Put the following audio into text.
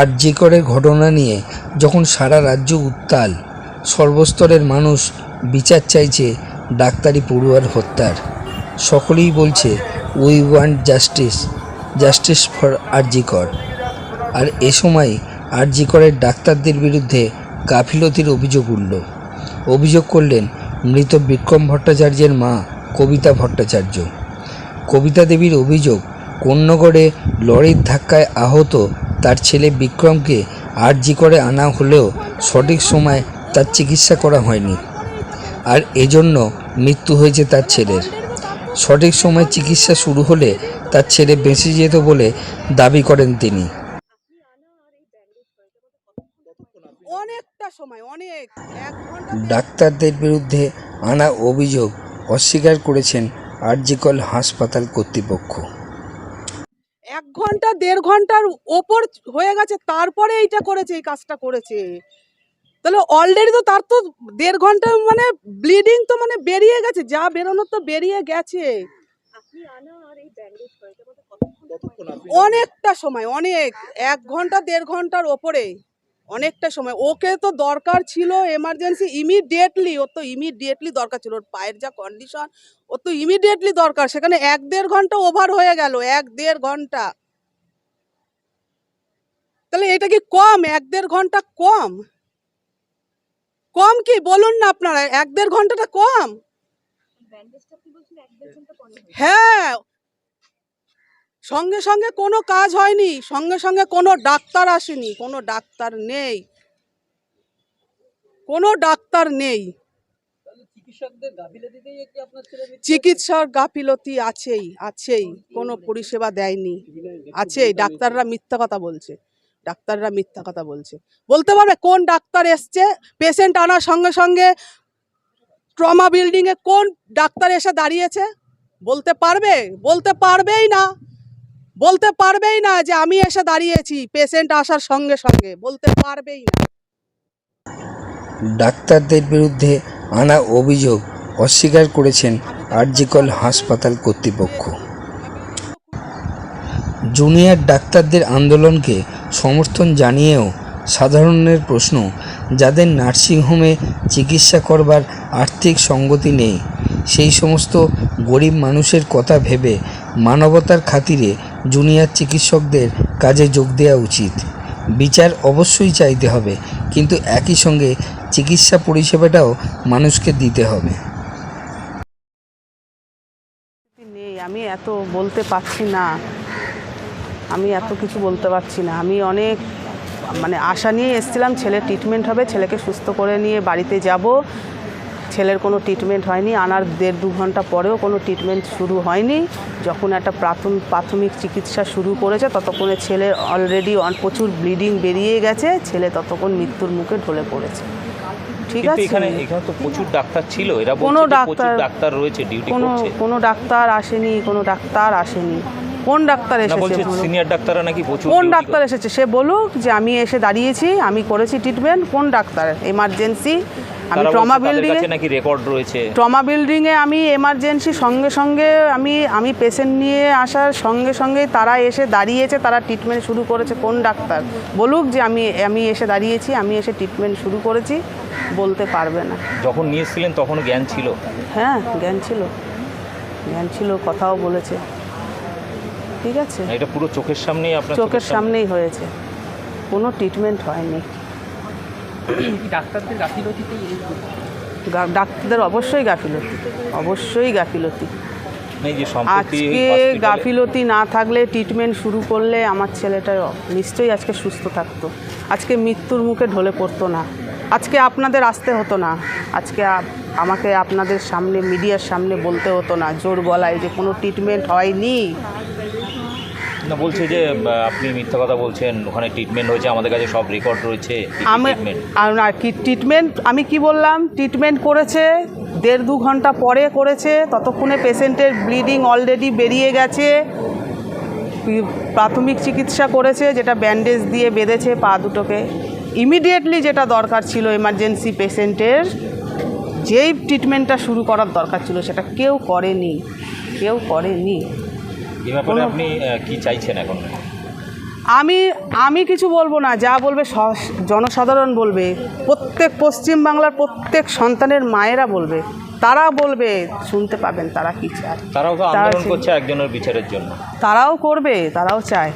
আরজি করে ঘটনা নিয়ে যখন সারা রাজ্য উত্তাল, সর্বস্তরের মানুষ বিচার চাইছে ডাক্তারি পড়ুয়ার হত্যার। সকলেই বলছে we want justice justice for R G Kar. আর এ সময় আরজি করের ডাক্তারদের বিরুদ্ধে গাফিলতির অভিযোগ উঠল। অভিযোগ করলেন মৃত বিক্রম ভট্টাচার্যের মা কবিতা ভট্টাচার্য। কবিতা দেবীর অভিযোগ কোন্নগরে লরির ধাক্কায় আহত তার ছেলে বিক্রমকে আরজি করে আনা হলেও সঠিক সময় তার চিকিৎসা করা হয়নি। আর এজন্য মৃত্যু হয়েছে তার ছেলের। সঠিক সময় চিকিৎসা শুরু হলে তার ছেলে বেঁচে যেত বলে দাবি করেন তিনি। অনেকটা সময় অনেক। ডাক্তারদের বিরুদ্ধে আনা অভিযোগ অস্বীকার করেছেন আরজিকল হাসপাতাল কর্তৃপক্ষ। ঘণ্টা দেড় ঘণ্টার ওপর হয়ে গেছে তারপরে এইটা করেছে এই কাজটা করেছে। তাহলে অলরেডি তো তার তো দেড় ঘণ্টা মানে ব্লিডিং তো মানে বেরিয়ে গেছে যা বেরোনোর তো বেরিয়ে গেছে। অনেকটা সময় অনেক। এক ঘণ্টা দেড় ঘণ্টার ওপরে অনেকটা সময়। ওকে তো দরকার ছিল এমার্জেন্সি ইমিডিয়েটলি ওর তো ইমিডিয়েটলি দরকার ছিল। ওর পায়ের যা কন্ডিশন ওর তো ইমিডিয়েটলি দরকার। সেখানে এক দেড় ঘণ্টা ওভার হয়ে গেল এক দেড় ঘণ্টা। এটা কি কম? এক দেড় ঘণ্টা কম? কম কি? বলুন না আপনারা, এক দেড় ঘন্টাটা কম? হ্যাঁ। সঙ্গে সঙ্গে কোনো কাজ হয়নি, সঙ্গে সঙ্গে কোনো ডাক্তার আসেনি, কোনো ডাক্তার নেই। কোনো ডাক্তার নেই। চিকিৎসার গাফিলতি আছেই আছেই, কোনো পরিষেবা দেয়নি, আছেই, ডাক্তাররা মিথ্যা কথা বলছে। ডাক্তাররা মিথ্যা কথা বলছে। বলতে পারবে কোন ডাক্তার এসছে? পেশেন্ট আনার সঙ্গে সঙ্গে ট্রমা বিল্ডিংয়ে কোন ডাক্তার এসে দাঁড়িয়েছে? বলতে পারবে? বলতে পারবেই না। বলতে পারবেই না যে আমি এসে দাঁড়িয়েছি পেশেন্ট আসার সঙ্গে সঙ্গে। বলতে পারবেই না। ডাক্তারদের বিরুদ্ধে আনা অভিযোগ অস্বীকার করেছেন আরজিকল হাসপাতাল কর্তৃপক্ষ। জুনিয়র ডাক্তারদের আন্দোলনকে সমর্থন জানিয়েও সাধারণের প্রশ্ন, যাদের নার্সিংহোমে চিকিৎসা করবার আর্থিক সঙ্গতি নেই। সেই সমস্ত গরিব মানুষের কথা ভেবে মানবতার খাতিরে জুনিয়র চিকিৎসকদের কাজে যোগ দেওয়া উচিত। বিচার অবশ্যই চাইতে হবে, কিন্তু একই সঙ্গে চিকিৎসা পরিষেবাটাও মানুষকে দিতে হবে। আমি এত বলতে পারছি না। আমি এত কিছু বলতে পারছি না। আমি অনেক মানে আশা নিয়ে এসেছিলাম ছেলের ট্রিটমেন্ট হবে ছেলেকে সুস্থ করে নিয়ে বাড়িতে যাব। ছেলের কোনো ট্রিটমেন্ট হয়নি আনার দেড় দু ঘণ্টা পরেও কোনো ট্রিটমেন্ট শুরু হয়নি। যখন একটা প্রাথমিক প্রাথমিক চিকিৎসা শুরু করেছে ততক্ষণে ছেলের অলরেডি প্রচুর ব্লিডিং বেরিয়ে গেছে ছেলে ততক্ষণ মৃত্যুর মুখে ঢলে পড়েছে। ঠিক আছে? এখানে এখানে তো প্রচুর ডাক্তার ছিল এরা কোনো ডাক্তার- ডাক্তার রয়েছে ডিউটি কোনো কোনো ডাক্তার আসেনি কোনো ডাক্তার আসেনি। কোন ডাক্তার এসেছে? সিনিয়র ডাক্তাররা নাকি প্রচুর কোন ডাক্তার এসেছে? সে বলুক যে আমি এসে দাঁড়িয়েছি আমি করেছি ট্রিটমেন্ট কোন ডাক্তার? এমার্জেন্সি আমি ট্রমা বিল্ডিং নাকি রেকর্ড রয়েছে। ট্রমা বিল্ডিংয়ে আমি এমার্জেন্সি সঙ্গে সঙ্গে আমি আমি পেশেন্ট নিয়ে আসার সঙ্গে সঙ্গে তারা এসে দাঁড়িয়েছে তারা ট্রিটমেন্ট শুরু করেছে। কোন ডাক্তার? বলুক যে আমি আমি এসে দাঁড়িয়েছি আমি এসে ট্রিটমেন্ট শুরু করেছি বলতে পারবে না। যখন নিয়ে এসেছিলেন তখন জ্ঞান ছিল? হ্যাঁ জ্ঞান ছিল। জ্ঞান ছিল কথাও বলেছে। ঠিক আছে? এটা পুরো চোখের সামনেই আপনার চোখের সামনেই হয়েছে। কোনো ট্রিটমেন্ট হয়নি। ডাক্তারদের গাফিলতিতেই ডাক্তারদের অবশ্যই গাফিলতি অবশ্যই গাফিলতি। এই যে সম্প্রতি আজকে গাফিলতি না থাকলে ট্রিটমেন্ট শুরু করলে আমার ছেলেটা নিশ্চয়ই আজকে সুস্থ থাকতো। আজকে মৃত্যুর মুখে ঢলে পড়তো না। আজকে আপনাদের আসতে হতো না। আজকে আমাকে আপনাদের সামনে মিডিয়ার সামনে বলতে হতো না জোর গলায় যে কোনো ট্রিটমেন্ট হয়নি। না বলছে যে আপনি মিথ্যা কথা বলছেন ওখানে ট্রিটমেন্ট হয়েছে আমাদের কাছে সব রেকর্ড রয়েছে আমি আর কি ট্রিটমেন্ট আমি কি বললাম? ট্রিটমেন্ট করেছে দেড় দু ঘণ্টা পরে করেছে ততক্ষণে পেশেন্টের ব্লিডিং অলরেডি বেরিয়ে গেছে। প্রাথমিক চিকিৎসা করেছে যেটা ব্যান্ডেজ দিয়ে বেঁধেছে পা দুটোকে। ইমিডিয়েটলি যেটা দরকার ছিল এমার্জেন্সি পেশেন্টের যেই ট্রিটমেন্টটা শুরু করার দরকার ছিল সেটা কেউ করেনি কেউ করেনি। এ ব্যাপারে আপনি কি চাইছেন এখন? আমি আমি কিছু বলব না যা বলবে জনসাধারণ বলবে প্রত্যেক পশ্চিম বাংলার প্রত্যেক সন্তানের মায়েরা বলবে তারা বলবে শুনতে পাবেন তারা কি চায়। তারাও তো আন্দোলন করছে একজনের বিচারের জন্য। তারাও করবে তারাও চায়।